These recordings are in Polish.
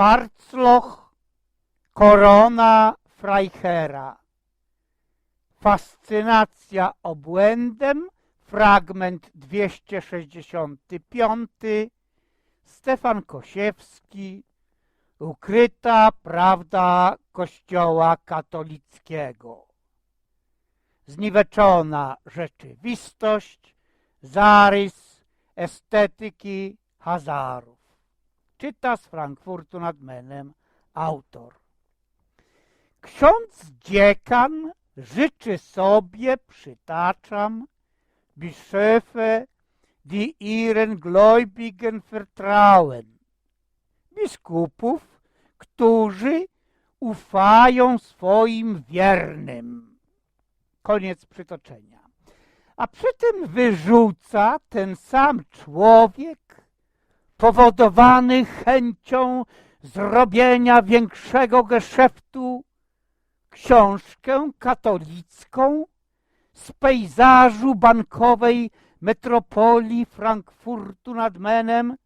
Schwarzloch, korona Freichera. Fascynacja obłędem, fragment 265, Stefan Kosiewski, ukryta prawda Kościoła katolickiego. Zniweczona rzeczywistość, zarys estetyki Hazarów. Czyta z Frankfurtu nad Menem autor. Ksiądz dziekan życzy sobie, przytaczam, Bischöfe, die ihren Gläubigen vertrauen. Biskupów, którzy ufają swoim wiernym. Koniec przytoczenia. A przy tym wyrzuca ten sam człowiek, powodowany chęcią zrobienia większego geszeftu, książkę katolicką z pejzażu bankowej metropolii Frankfurtu nad Menem,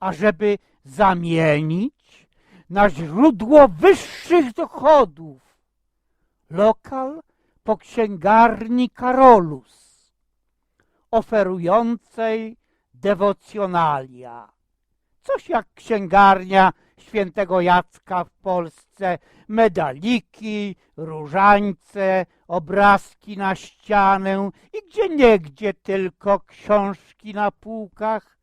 ażeby zamienić na źródło wyższych dochodów. Lokal po księgarni Karolus, oferującej dewocjonalia. Coś jak księgarnia świętego Jacka w Polsce, medaliki, różańce, obrazki na ścianę i gdzie niegdzie tylko książki na półkach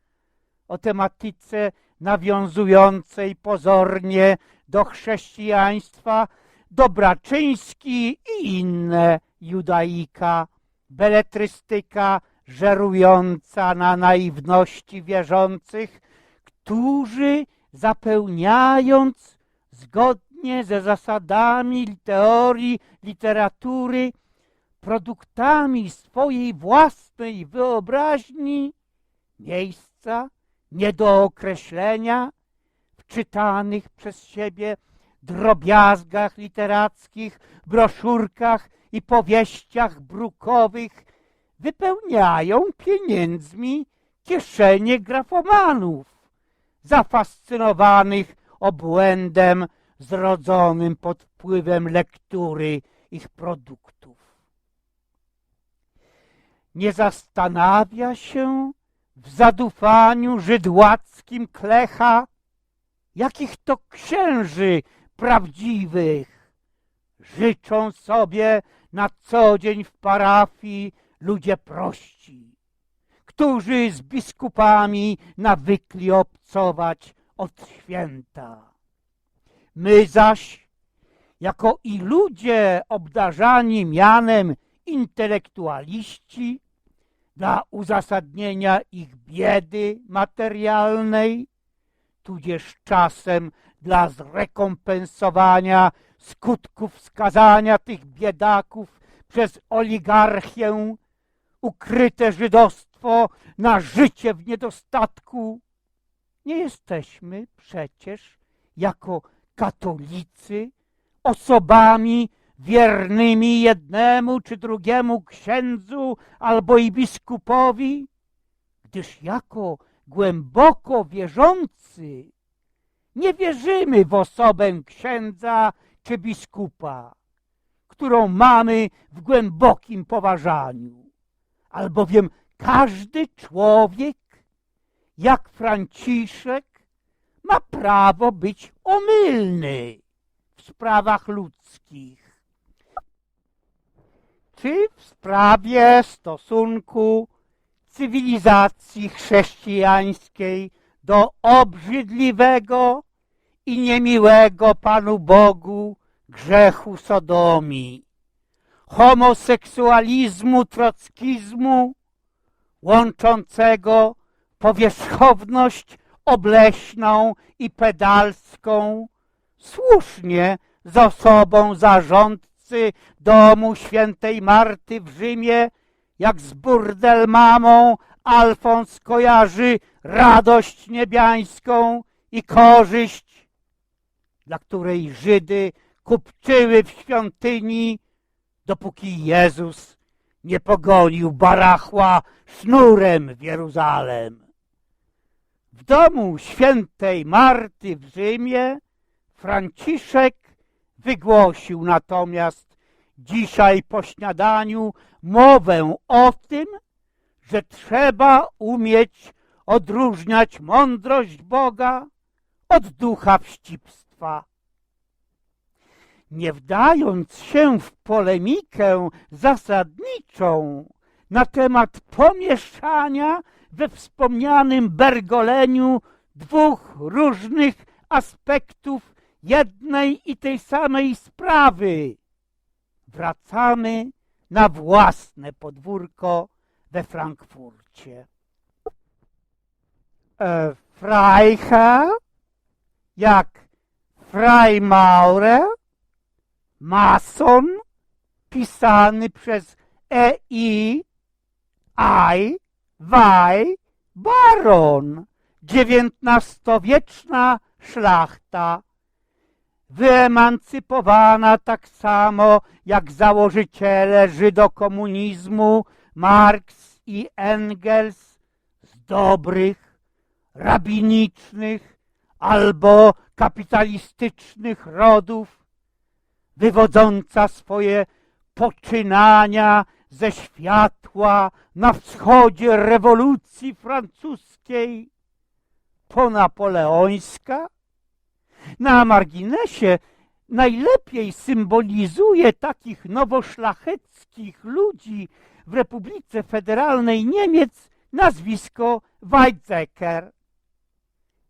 o tematyce nawiązującej pozornie do chrześcijaństwa, Dobraczyński i inne judaika, beletrystyka żerująca na naiwności wierzących, którzy zapełniając zgodnie ze zasadami teorii literatury produktami swojej własnej wyobraźni miejsca nie do określenia w czytanych przez siebie drobiazgach literackich, broszurkach i powieściach brukowych wypełniają pieniędzmi kieszenie grafomanów zafascynowanych obłędem zrodzonym pod wpływem lektury ich produktów. Nie zastanawia się w zadufaniu żydłackim Klecha, jakich to księży prawdziwych życzą sobie na co dzień w parafii ludzie prości, którzy z biskupami nawykli obcować od święta. My zaś, jako i ludzie obdarzani mianem intelektualiści, dla uzasadnienia ich biedy materialnej, tudzież czasem dla zrekompensowania skutków skazania tych biedaków przez oligarchię, ukryte żydostwo na życie w niedostatku. Nie jesteśmy przecież jako katolicy osobami wiernymi jednemu czy drugiemu księdzu albo i biskupowi, gdyż jako głęboko wierzący nie wierzymy w osobę księdza czy biskupa, którą mamy w głębokim poważaniu, albowiem każdy człowiek, jak Franciszek, ma prawo być omylny w sprawach ludzkich. Czy w sprawie stosunku cywilizacji chrześcijańskiej do obrzydliwego i niemiłego Panu Bogu grzechu sodomii, homoseksualizmu, trockizmu, łączącego powierzchowność obleśną i pedalską, słusznie z osobą zarządcy domu świętej Marty w Rzymie, jak z burdel mamą Alfons kojarzy radość niebiańską i korzyść, dla której Żydy kupczyły w świątyni, dopóki Jezus nie pogonił barachła sznurem w Jeruzalem. W domu świętej Marty w Rzymie Franciszek wygłosił natomiast dzisiaj po śniadaniu mowę o tym, że trzeba umieć odróżniać mądrość Boga od ducha wścibstwa. Nie wdając się w polemikę zasadniczą na temat pomieszania we wspomnianym Bergoleniu dwóch różnych aspektów jednej i tej samej sprawy, wracamy na własne podwórko we Frankfurcie. E, jak Freimaurer, mason, pisany przez EI, I, Waj, baron, dziewiętnastowieczna szlachta, wyemancypowana tak samo jak założyciele żydokomunizmu Marx i Engels z dobrych, rabinicznych albo kapitalistycznych rodów, wywodząca swoje poczynania ze światła na wschodzie rewolucji francuskiej, ponapoleońska, na marginesie najlepiej symbolizuje takich nowoszlacheckich ludzi w Republice Federalnej Niemiec nazwisko Weizsäcker.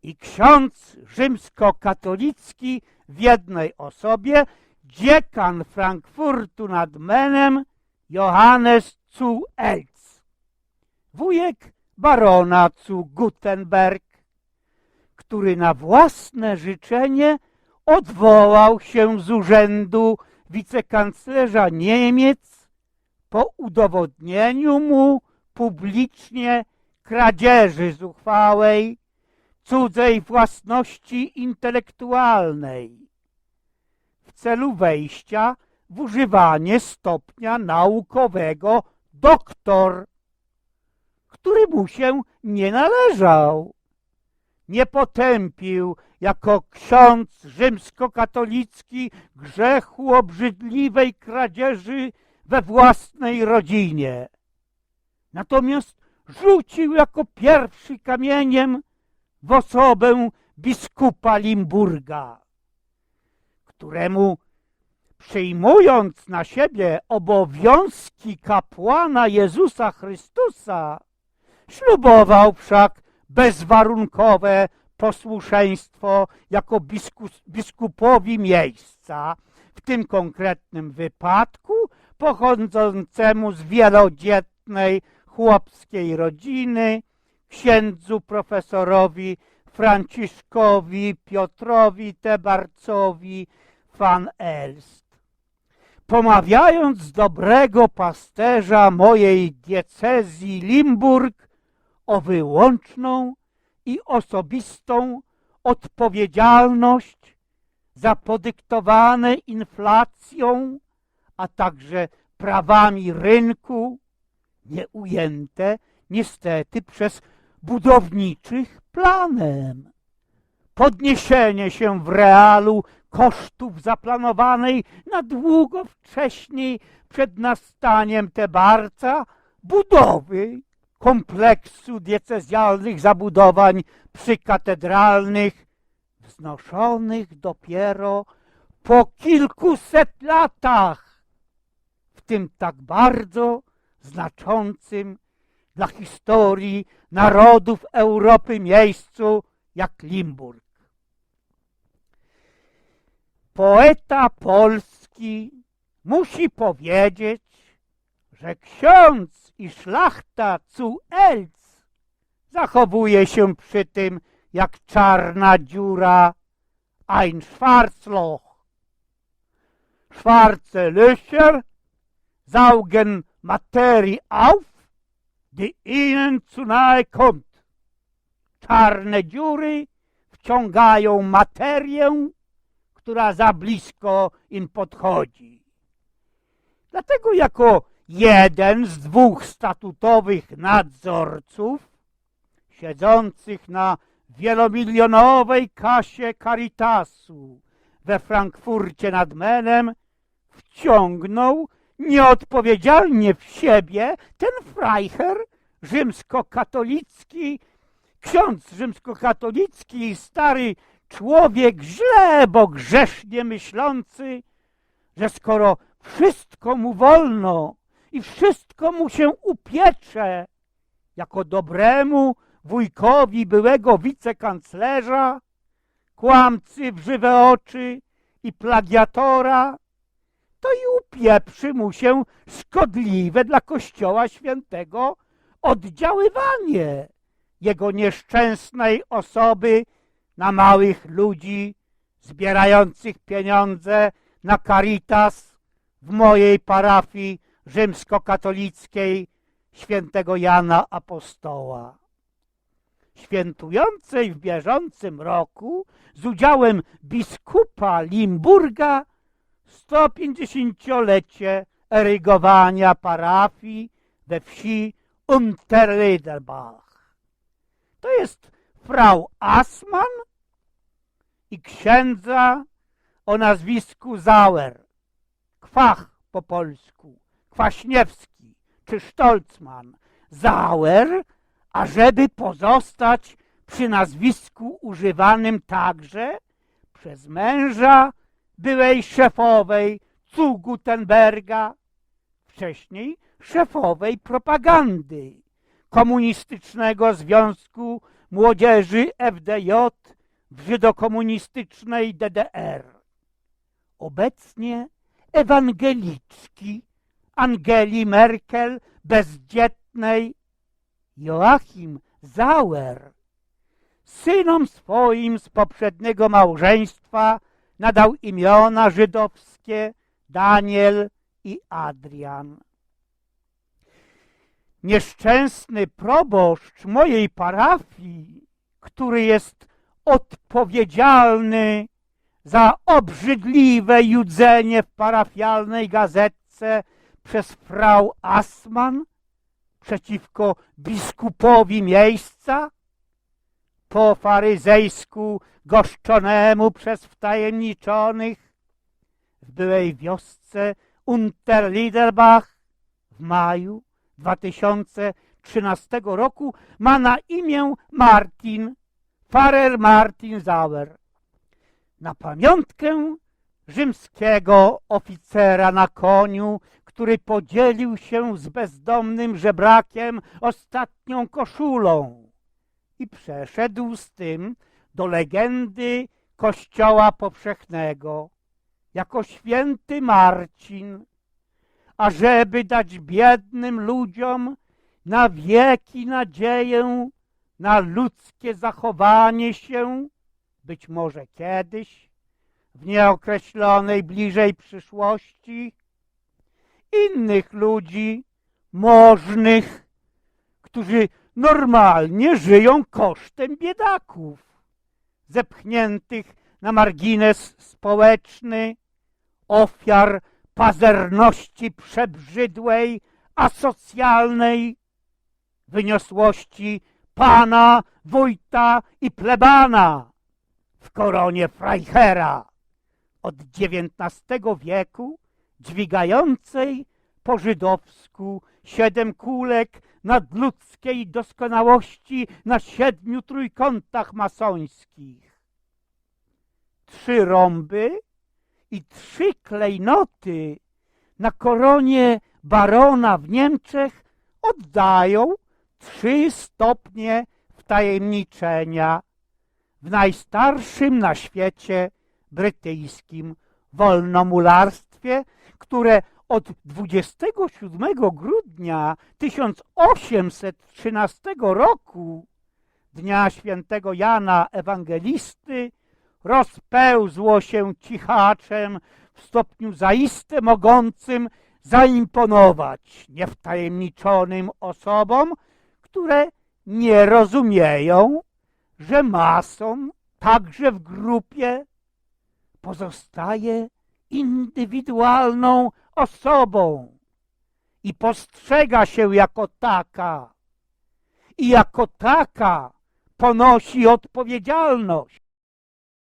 I ksiądz rzymskokatolicki w jednej osobie, dziekan Frankfurtu nad Menem, Johannes zu Elz, wujek barona zu Gutenberg, który na własne życzenie odwołał się z urzędu wicekanclerza Niemiec po udowodnieniu mu publicznie kradzieży zuchwałej cudzej własności intelektualnej celu wejścia w używanie stopnia naukowego doktor, który mu się nie należał. Nie potępił jako ksiądz rzymskokatolicki grzechu obrzydliwej kradzieży we własnej rodzinie. Natomiast rzucił jako pierwszy kamieniem w osobę biskupa Limburga, któremu przyjmując na siebie obowiązki kapłana Jezusa Chrystusa, ślubował wszak bezwarunkowe posłuszeństwo jako biskupowi miejsca, w tym konkretnym wypadku pochodzącemu z wielodzietnej chłopskiej rodziny, księdzu profesorowi Franciszkowi Piotrowi Tebarcowi van Elst. Pomawiając dobrego pasterza mojej diecezji Limburg o wyłączną i osobistą odpowiedzialność za podyktowane inflacją, a także prawami rynku, nieujęte niestety przez budowniczych planem. Podniesienie się w realu kosztów zaplanowanej na długo wcześniej przed nastaniem Tebarca budowy kompleksu diecezjalnych zabudowań przykatedralnych, wznoszonych dopiero po kilkuset latach, w tym tak bardzo znaczącym dla historii narodów Europy miejscu jak Limburg. Poeta polski musi powiedzieć, że ksiądz i szlachta zu Elz zachowuje się przy tym jak czarna dziura ein Schwarzloch. Schwarze Löcher saugen Materie auf, die ihnen zu nahe kommt. Czarne dziury wciągają materię, która za blisko im podchodzi. Dlatego jako jeden z dwóch statutowych nadzorców siedzących na wielomilionowej kasie Caritasu we Frankfurcie nad Menem wciągnął nieodpowiedzialnie w siebie ten Freiherr rzymskokatolicki, ksiądz rzymskokatolicki i stary człowiek źle, bo grzesznie myślący, że skoro wszystko mu wolno i wszystko mu się upiecze, jako dobremu wujkowi byłego wicekanclerza, kłamcy w żywe oczy i plagiatora, to i upieprzy mu się szkodliwe dla Kościoła Świętego oddziaływanie jego nieszczęsnej osoby na małych ludzi zbierających pieniądze na Caritas w mojej parafii rzymskokatolickiej świętego Jana Apostoła. Świętującej w bieżącym roku z udziałem biskupa Limburga 150-lecie erygowania parafii we wsi Unterliderbach. To jest frau Asman i księdza o nazwisku Zauer, Kwach po polsku, Kwaśniewski czy Stolzman. Zauer, ażeby pozostać przy nazwisku używanym także przez męża byłej szefowej cu Gutenberga, wcześniej szefowej propagandy Komunistycznego Związku Młodzieży FDJ żydokomunistycznej DDR. Obecnie ewangeliczki Angeli Merkel bezdzietnej Joachim Zauer synom swoim z poprzedniego małżeństwa nadał imiona żydowskie Daniel i Adrian. Nieszczęsny proboszcz mojej parafii, który jest odpowiedzialny za obrzydliwe judzenie w parafialnej gazetce przez frau Asman przeciwko biskupowi miejsca, po faryzejsku goszczonemu przez wtajemniczonych? W byłej wiosce Unterliderbach w maju 2013 roku ma na imię Martin, Farer Martin Zauer. Na pamiątkę rzymskiego oficera na koniu, który podzielił się z bezdomnym żebrakiem ostatnią koszulą i przeszedł z tym do legendy Kościoła Powszechnego jako święty Marcin, ażeby dać biednym ludziom na wieki nadzieję na ludzkie zachowanie się, być może kiedyś, w nieokreślonej bliżej przyszłości, innych ludzi możnych, którzy normalnie żyją kosztem biedaków, zepchniętych na margines społeczny, ofiar pazerności przebrzydłej, asocjalnej, wyniosłości pana, wójta i plebana w koronie Freichera od XIX wieku, dźwigającej po żydowsku siedem kulek nadludzkiej doskonałości na siedmiu trójkątach masońskich. Trzy rąby i trzy klejnoty na koronie barona w Niemczech oddają trzy stopnie wtajemniczenia w najstarszym na świecie brytyjskim wolnomularstwie, które od 27 grudnia 1813 roku, dnia świętego Jana Ewangelisty, rozpełzło się cichaczem w stopniu zaiste mogącym zaimponować niewtajemniczonym osobom, które nie rozumieją, że mason także w grupie pozostaje indywidualną osobą i postrzega się jako taka i jako taka ponosi odpowiedzialność.